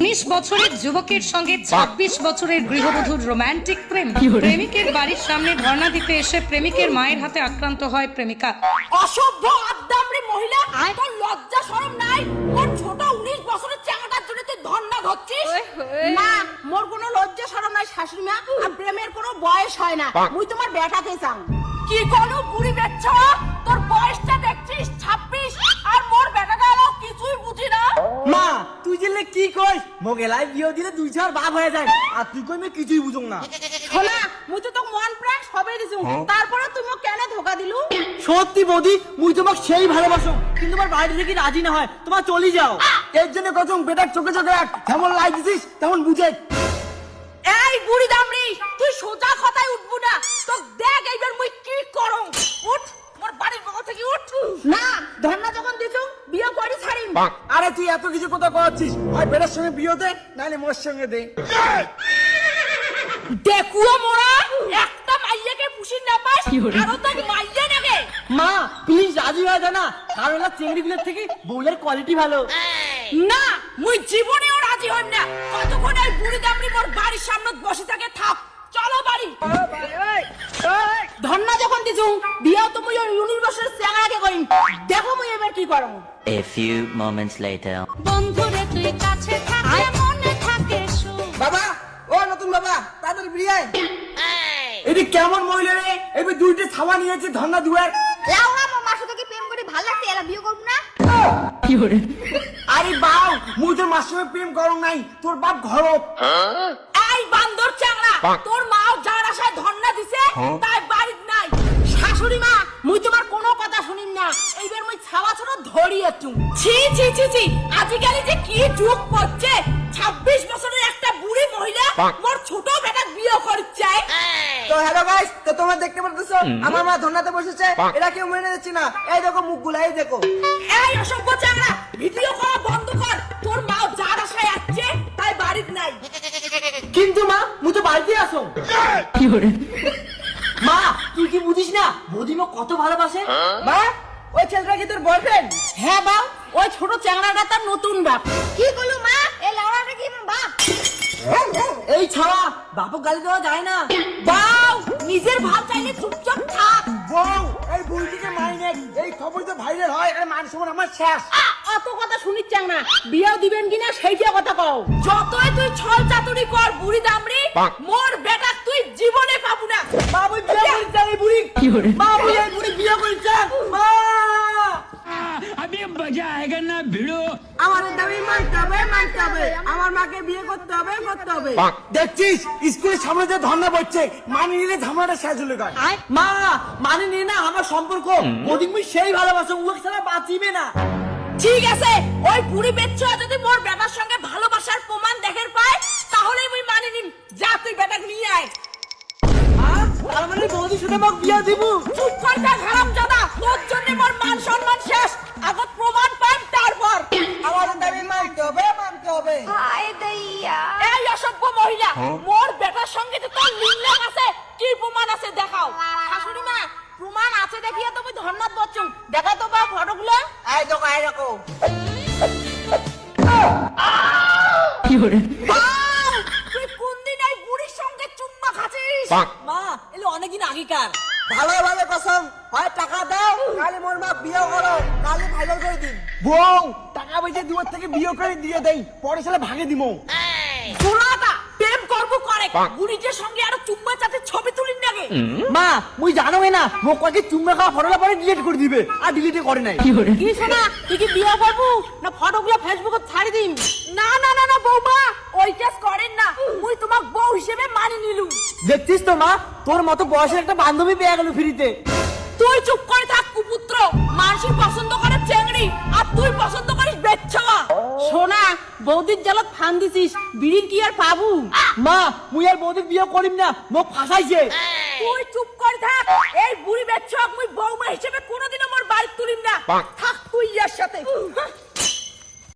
উনিশ বছরের যুবকের সঙ্গে ছাব্বিশ বছরের গৃহবধূর রোমান্টিক প্রেম। প্রেমিকের বাড়ির সামনে ধর্ণা দিতে এসে প্রেমিকের মায়ের হাতে আক্রান্ত হয় প্রেমিকা। অসভ্য আদ্দামরি মহিলা তোর লজ্জা শরম নাই? ওর ছোট উনিশ বছরের চাঙাটার জন্য তুই ধন্না ধরছিস? না মোর কোনো লজ্জা শরম নাই শাশুড়ি মা আর প্রেমের কোনো বয়স হয় না। মুই তোমার বেটাকে চাও কি করু বুড়ি বেচ্ছ তোর বয়সটা দেখছিস? ছাব্বিশ আর মোর বেটাটা হলো কিছুই বুঝি না মা তুই জেলে কি মোগেলাই বিয়ে দিলে দুই চার বাপ হয়ে যায়। আর তুই কই মে কিছুই বুঝুং না। শোনা মুই তো তোকে মন প্রাণ সবই দিছু। তারপরে তুমি মোক কেন ধোকা দিলু? সত্যি বৌদি মুই তোমাকে সেই ভালোবাসো। কিন্তু তোমার বাড়ি থেকে রাজি না হয় তোমার চলে যাও। এর জন্য কচম বেটার চোখে চোখে রাখ যেমন লাই দিছিস তেমন বুঝে এই বুড়ি দামড়ি তুই সোজা কথায় উঠবু না। তো দেখ এইবার মুই কি করং উঠ মোর বাড়ির বগল থেকে উঠ না ধর্ণা যখন দিছু বিয়ে করি ছাড়িম আরে তুই এত কিছু কথা কচ্ছিস হয় বেটার সঙ্গে বিয়ে দে নাহলে মোর সঙ্গে দে। দেখুও মোরা একটা মাইয়াকে পুষির না পাস আরও তো মাইয়া নাগে। মা প্লিজ রাজি হয়ে যা না কারণ না চিংড়ি গুলোর থেকে বউলের কোয়ালিটি ভালো। না মুই জীবনেও রাজি হইম না। কতক্ষণ এই বুড়ি দামড়ি মোর বাড়ির সামনে বসে থাকে থাক চলো বাড়ি। যখন দিছু তো মুই উনিশ বছরের করিম দেখো মুই এবার কি করম A few moments later. বন্ধুরে তুই কাছে থাকলে মনে থাকে বাবা ও নতুন বাবা তাদের বিয়ে এটি কেমন মহিলা রে এবার দুইটা ছাওয়া নিয়েছে ধন্না দুয়ার লাউড়া আমার মার সাথে কি প্রেম করে ভালো লাগছে এরা বিয়ে করব না। আরে বাউ মুই তোর মার সঙ্গে প্রেম করং নাই তোর বাপ ঘর এই বান্দর চাংড়া তোর মাও যার আশায় ধন্না দিছে তাই এইবার মুই ছাওয়া ছোট ধরিয়ে চু ছি ছি ছি ছি। আজকালি যে কি যুগ পড়ছে 26 বছরের একটা বুড়ি মহিলা মোর ছোট বেটা বিয়ে করছে। তো হ্যালো গাইস তো তোমরা দেখতে পারতেছো আমার মা ধন্নাতে বসেছে। এরা কেউ মেনে যাচ্ছে না। এই দেখো মুখগুলা এই দেখো। এই অসভ্য চাংড়া ভিডিও করা বন্ধ কর। তোর মাও যার আশায় আসছে তাই বাড়ির নাই। কিন্তু মা মুই তো বাড়িতে আসো মা তুই কি বুঝিস না? বৌদিমা কত ভালোবাসে? মা ওই ছেলেটা কি তোর বয়ফ্রেন্ড হ্যাঁ বাউ ওই ছোট চ্যাংড়াটা তার নতুন বাপ। কি করলু মা? এই লাউড়াটা কি বাপ এই ছাড়া বাপক গালি দেওয়া যায় না। বাউ নিজের ভাব চাইলে চুপচাপ থাক। বউ এই বুড়িটিকে মাইনে এই খবর তো ভাইরাল হয় আর মান সম্মান আমার শেষ। অত কথা শুনিস চাং না বিয়ে দিবেন কিনা সেইটা কথা কও। যতই তুই ছল চাতুরি কর বুড়ি দামড়ি মোর বেটা তুই জীবনে পাবু না। বাবু বিয়ে করেছে এই বুড়ি। বাবু এই বুড়ি বিয়ে করেছে। মা अभी দেখেন না ভিড়ো। আমার দাবি মানতে হবে মানতে হবে। আমার মাকে বিয়ে করতে হবে করতে হবে। দেখছিস? স্কুলের সামনে যে ধর্ণা পড়ছে মানি নিলে ঝামেলাটা শেষ হলে মা মানি নিয়ে না আমার সম্পর্ক। ওদিকে সেই ভালোবাসো উলোক ছাড়া বাঁচিবে না। ঠিক আছে ওই বুড়ি বেচ্চা যদি মোর ব্যাপার সঙ্গে ভালোবাসার প্রমাণ দেখের পায় তাহলে আমি মানি নিম। যা তুই বেটাকে নিয়ে আয়। তার মানে বৌদি শুধু আমাকে বিয়া দিব? চুপ কর দেখা তো বা ফটোগুলো। এই দেখো এই দেখো। বাউ! তুই কোন দিন এই বুড়ির সঙ্গে চুম্মা খাচ্ছিস? মা এলে অনেকদিন আগেকার। ভালো ভালো কসম হয় টাকা দাও কালে মোর মা বিয়ে করো কালে করে দিন। বউ টাকা পয়সা দিবার থেকে বিয়ে করে দিয়ে দেই পরে সালে ভাগে দিমো। বুড়িটার সঙ্গে আরও চুম্মা চাতে ছবি তুলিন নাগে। মা মুই জানো না মোক কয়েক চুম্মা খাওয়া পরে ডিলিট করে দিবে আর ডিলিটে করে নাই। কি শোনা তুই কি বিয়ে করব না ফটোগুলো ফেসবুকে ছাড়ি দিম? না না না না বৌমা ওই কাজ করেন না। মুই তোমাক বউ হিসেবে মানি নিলুম। দেখছিস তো মা তোর মতো বয়সের একটা বান্ধবী পেয়ে গেল ফ্রিতে। তুই চুপ করে থাক কুপুত্র। মানুষই পছন্দ করে চেংড়ি আর তুই পছন্দ বৌদির জালত ফান দিছিস বিড়ির কি আর পাবু? মা মুই আর বৌদির বিয়ে করিম না মোক ফাঁসাইছে। তুই চুপ কর থাক এই বুড়ি বেচ্ছক মুই বৌমা হিসেবে কোনোদিনও মোর বাড়ি তুলিম না। থাক তুই ইয়ার সাথে।